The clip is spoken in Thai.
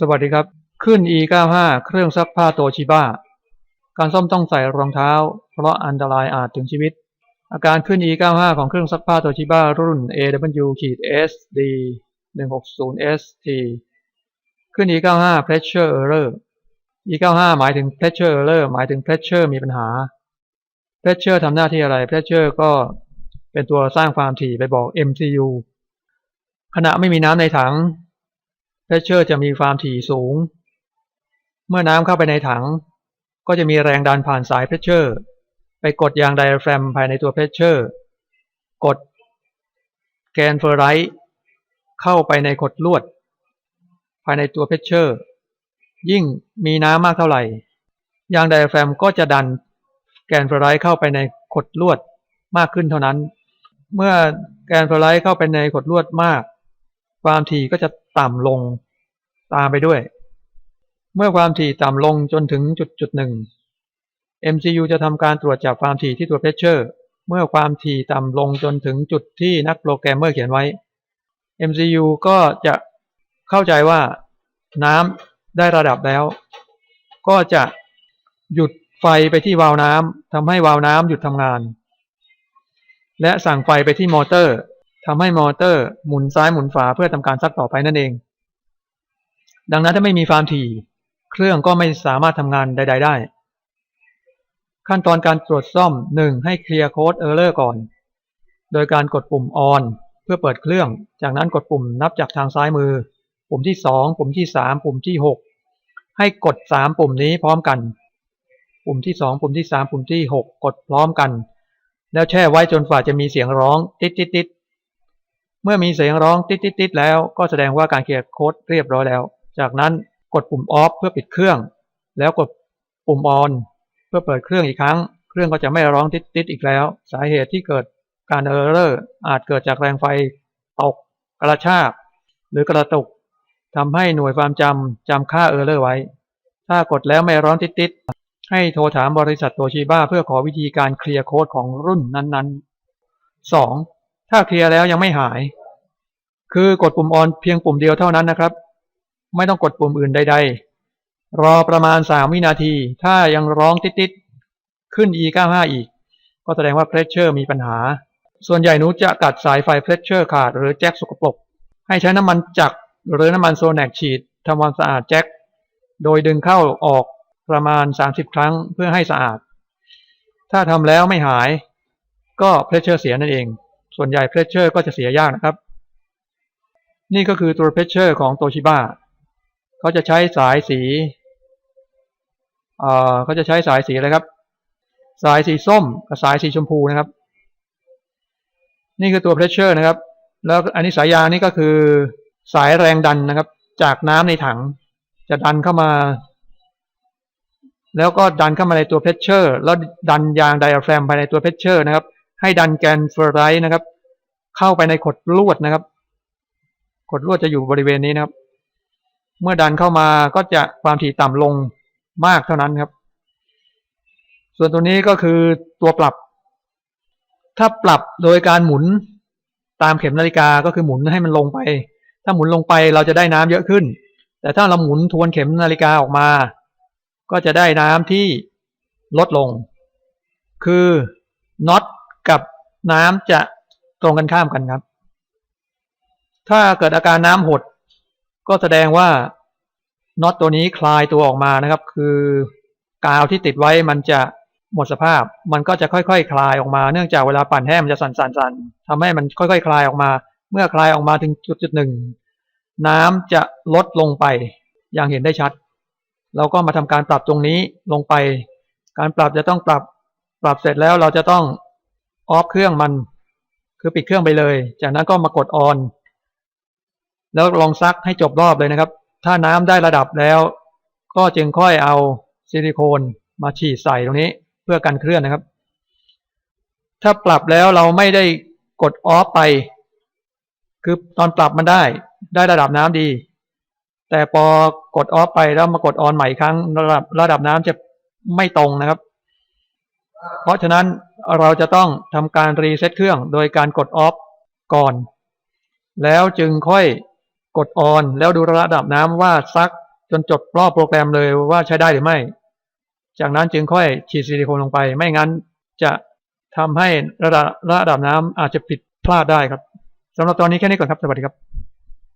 สวัสดีครับ ขึ้น E95 เครื่องซักผ้าโตชิบ้า การซ่อมต้องใส่รองเท้า เพราะอันตรายอาจถึงชีวิต อาการขึ้น E95 ของเครื่องซักผ้าโตชิบ้ารุ่น AW-SD 160ST ขึ้น E95 pressure error E95 หมายถึง pressure error หมายถึง pressure มีปัญหา pressure ทำหน้าที่อะไร pressure ก็เป็นตัวสร้างความถี่ไปบอก MCU ขณะไม่มีน้ำในถัง เพชเชอร์จะมีความถี่สูง เมื่อน้ำเข้าไปในถัง ก็จะมีแรงดันผ่านสายเพชเชอร์ ไปกดยางไดอะแฟรมภายในตัวเพชเชอร์ กดแกนเฟอร์ไรท์เข้าไปในขดลวด ภายในตัวเพชเชอร์ ยิ่งมีน้ำมากเท่าไหร่ ยางไดอะแฟรมก็จะดันแกนเฟอร์ไรท์เข้าไปในขดลวดมากขึ้นเท่านั้น เมื่อแกนเฟอร์ไรท์เข้าไปในขดลวดมาก ความถี่ก็จะ ต่ำลงตามไปด้วย เมื่อความถี่ต่ำลงจนถึงจุดจุดหนึ่ง MCU จะทำการตรวจจับความถี่ที่ตัวเพชเชอร์เมื่อความถี่ต่ำลงจนถึงจุดที่นักโปรแกรมเมอร์เขียนไว้ MCU ก็จะเข้าใจว่าน้ำได้ระดับแล้ว ก็จะหยุดไฟไปที่วาล์วน้ำทำให้วาล์วน้ำหยุดทำงาน และสั่งไฟไปที่มอเตอร์ ทำให้มอเตอร์หมุนซ้ายหมุนขวาเพื่อทำการซักต่อไปนั่นเอง ดังนั้นถ้าไม่มีความถี่ เครื่องก็ไม่สามารถทำงานใด ๆ ได้ ขั้นตอนการตรวจซ่อม 1. ให้เคลียร์โค้ดเออร์เลอร์ก่อน โดยการกดปุ่ม on เพื่อเปิดเครื่อง จากนั้นกดปุ่มนับจากทางซ้ายมือ ปุ่มที่ 2 ปุ่มที่ 3 ปุ่มที่ 6 ให้กด 3 ปุ่มนี้พร้อมกัน ปุ่มที่ 2 ปุ่มที่ 3 ปุ่มที่ 6 กดพร้อมกัน แล้วแช่ไว้จนฝ่าจะมีเสียงร้องติดติดติด เมื่อมีเสียงร้องติดติดติดแล้ว ก็แสดงว่าการเคลียร์โค้ดเรียบร้อยแล้ว จากนั้นกดปุ่ม off เพื่อปิดเครื่อง แล้วกดปุ่ม on เพื่อเปิดเครื่องอีกครั้ง เครื่องก็จะไม่ร้องติดติดอีกแล้ว สาเหตุที่เกิดการเออร์เรอร์อาจเกิดจากแรงไฟตกกระชาก หรือกระตุกทำให้หน่วยความจำจำค่าเออร์เรอร์ไว้ ถ้ากดแล้วไม่ร้องติดติดให้โทรถามบริษัทโตชิบ้าเพื่อขอวิธีการเคลียร์โค้ดของรุ่นนั้นๆ 2. ถ้าเคลียร์แล้วยังไม่หาย คือกดปุ่มออนเพียงปุ่มเดียวเท่านั้นนะครับ ไม่ต้องกดปุ่มอื่นใด ๆ รอประมาณ 3 วินาที ถ้ายังร้องติดๆ ขึ้น E95 อีก ก็แสดงว่าเพรสเชอร์มีปัญหา ส่วนใหญ่หนูจะกัดสายไฟเพรสเชอร์ขาดหรือแจ็คสกปรก ให้ใช้น้ำมันจักรหรือน้ำมันโซแนกฉีดทำความสะอาดแจ็ค โดยดึงเข้าออกประมาณ 30 ครั้งเพื่อให้สะอาด ถ้าทำแล้วไม่หาย ก็เพรสเชอร์เสียนั่นเอง ส่วนใหญ่เพรสเชอร์ก็จะเสียยากนะครับ นี่ก็คือตัวเพรสเชอร์ของโตชิบ้าเขาจะใช้สายสีเอ่อเขาจะใช้สายสีอะไรครับ สายสีส้มกับสายสีชมพูนะครับ นี่คือตัวเพรสเชอร์นะครับ แล้วอันนี้สายยางนี่ก็คือสายแรงดันนะครับ จากน้ำในถังจะดันเข้ามา แล้วก็ดันเข้ามาในตัวเพชเชอร์ แล้วดันยางไดอะแฟรมภายในตัวเพชเชอร์นะครับ ให้ดันแกนเฟอร์ไรท์นะครับ เข้าไปในขดลวดนะครับ ขดลวดจะอยู่บริเวณนี้นะครับ เมื่อดันเข้ามาก็จะความถี่ต่ำลงมากเท่านั้นครับ ส่วนตัวนี้ก็คือตัวปรับ ถ้าปรับโดยการหมุนตามเข็มนาฬิกาก็คือหมุนให้มันลงไป ถ้าหมุนลงไปเราจะได้น้ำเยอะขึ้น แต่ถ้าเราหมุนทวนเข็มนาฬิกาออกมา ก็จะได้น้ำที่ลดลง คือน็อต กับน้ำจะตรงกันข้ามกันครับ ถ้าเกิดอาการน้ำหด ก็แสดงว่าน็อตตัวนี้คลายตัวออกมานะครับ คือกาวที่ติดไว้มันจะหมดสภาพ มันก็จะค่อยๆคคลายออกมา เนื่องจากเวลาปั่นแห้มันจะสั่นๆๆทำให้มันค่อยๆ คลายออกมา เมื่อคลายออกมาถึงจุดจุดหนึ่งน้ำจะลดลงไปอย่างเห็นได้ชัด เราก็มาทำการปรับตรงนี้ลงไป การปรับจะต้องปรับปรับเสร็จแล้วเราจะต้อง ออฟเครื่องมัน คือปิดเครื่องไปเลย จากนั้นก็มากดออนแล้วลองซักให้จบรอบเลยนะครับ ถ้าน้ำได้ระดับแล้ว ก็จึงค่อยเอาซิลิโคนมาฉีดใส่ตรงนี้เพื่อกันเคลื่อนนะครับ ถ้าปรับแล้วเราไม่ได้กดออฟไป คือตอนปรับมันได้ ได้ระดับน้ำดี แต่พอกดออฟไปแล้วมากดออนใหม่ครั้งระดับระดับน้ำจะไม่ตรงนะครับ เพราะฉะนั้นเราจะต้องทำการรีเซ็ตเครื่องโดยการกดออฟก่อน แล้วจึงค่อยกดออน แล้วดูระดับน้ำว่าซักจนจบรอบโปรแกรมเลยว่าใช้ได้หรือไม่ จากนั้นจึงค่อยฉีดซิลิโคนลงไป ไม่งั้นจะทำให้ระดับระดับน้ำอาจจะผิดพลาดได้ครับสำหรับตอนนี้แค่นี้ก่อนครับ สวัสดีครับ